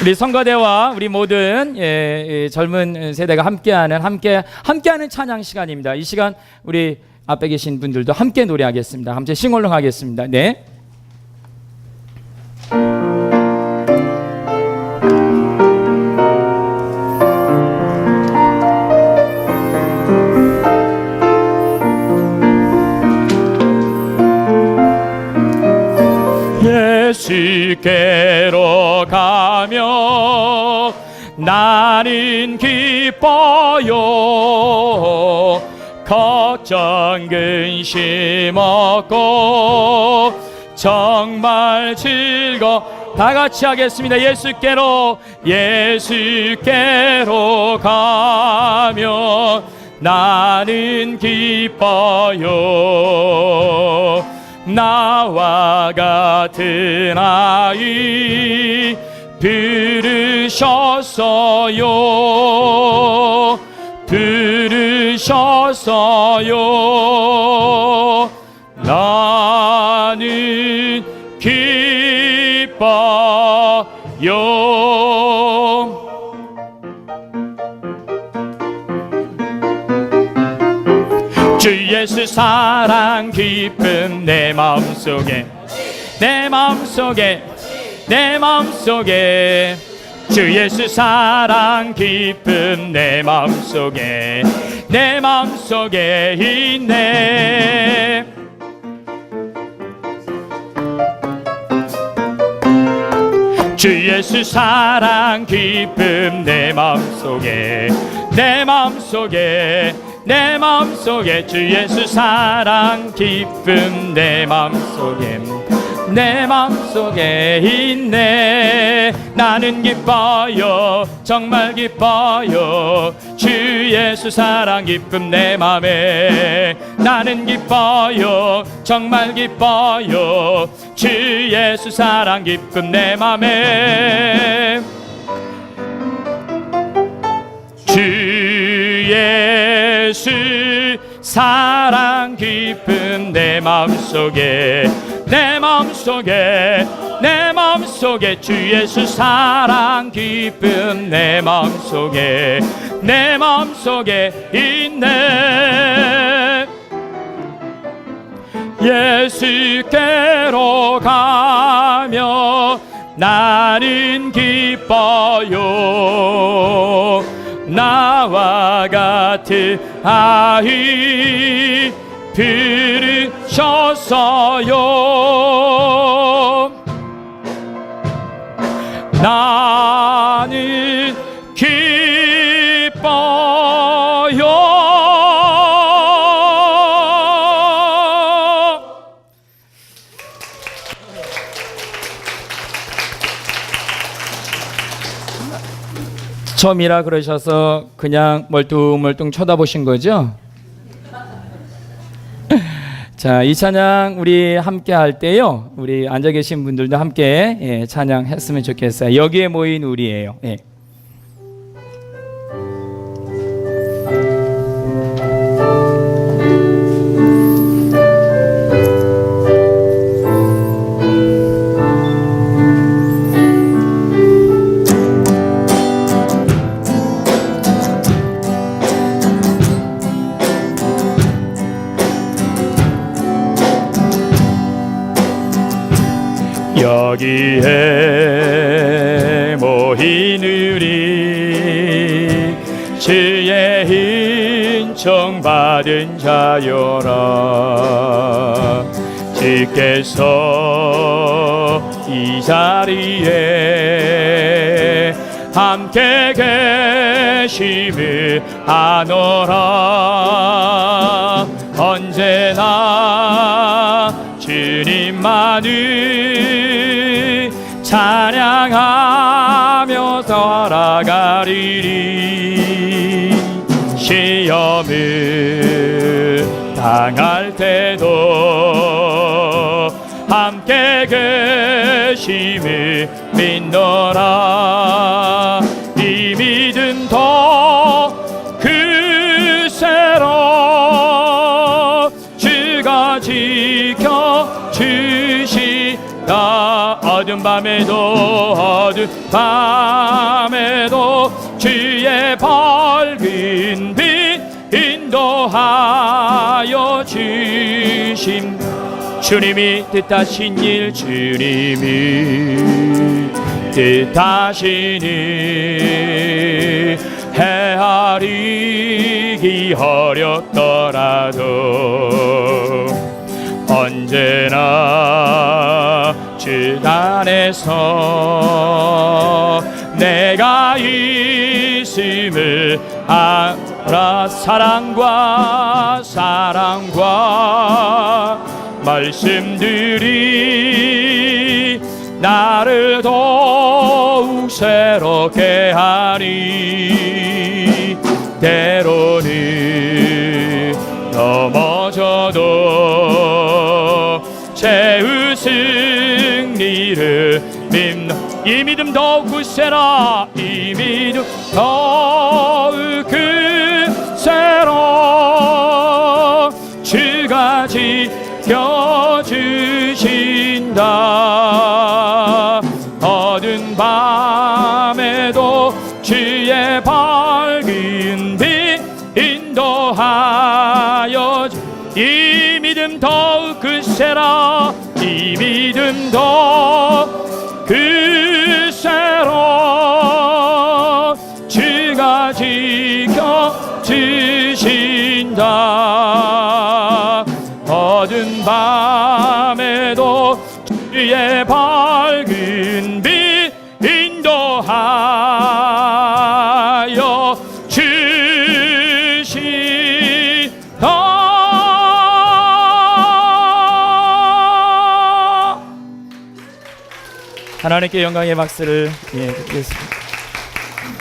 우리 성가대와 우리 모든 예, 예, 젊은 세대가 함께하는 함께 함께하는 찬양 시간입니다. 이 시간 우리 앞에 계신 분들도 함께 노래하겠습니다. 함께 싱얼롱 하겠습니다. 네. 예수께로 가며 나는 기뻐요. 걱정 근심 없고 정말 즐거. 다 같이 하겠습니다. 예수께로 예수께로 가며 나는 기뻐요 나와 같은 아이 부르셨어요. 부르셨어요 주 예수 사랑 기쁨 내 마음속에 내 마음속에 내 마음속에. 주 예수 사랑 기쁨 내 마음속에 내 마음속에 있네. 주 예수 사랑 기쁨 내 마음속에 내 마음속에 내 마음속에 주 예수 사랑 기쁨 내 마음속에 내 마음속에 있네. 나는 기뻐요 정말 기뻐요. 주 예수 사랑 기쁨 내 맘에 나는 기뻐요 정말 기뻐요. 주 예수 사랑 기쁨 내 맘에 주 예수 사랑 기쁨 내 마음속에 내 마음속에 내 마음속에 주 예수 사랑 기쁨 내 마음속에 내 마음속에 있네. 예수께로 가며 나는 기뻐요 같은 아이 부르셨어요. 나는 기뻐 처음이라 그러셔서 그냥 멀뚱멀뚱 쳐다보신 거죠? 자, 이 찬양 우리 함께 할 때요. 우리 앉아 계신 분들도 함께 예, 찬양했으면 좋겠어요. 여기에 모인 우리예요. 예. 여기에 모인 우리 주의 인청 받은 자여라. 주께서 이 자리에 함께 계심을 아노라. 언제나 주님 만을 찬양하며 살아가리리. 시험을 당할 때도 함께 계심을 믿노라 주시다 어둠 밤에도 어둠 밤에도 주의 밝은 빛 인도하여 주심. 주님이 뜻하신 일 주님이 뜻하신 일 헤아리기 어렵더라도 언제나 주단에서 내가 있음을 알아 사랑과 사랑과 말씀들이 나를 더욱 새롭게 하니 때로는 넘어져도 최후 승리를 이 믿음 더욱 굳세라. 이 믿음 더욱 굳세라. 주가 지켜주신다. 어두운 밤에도 주의 밝은 빛 인도하여 주- 이 믿음 더욱 굳세라 이 믿음 더욱 굳세라 주가 지켜주신다. 어두운 밤에도 주의 밝 하나님께 영광의 박수를 예, 드리겠습니다.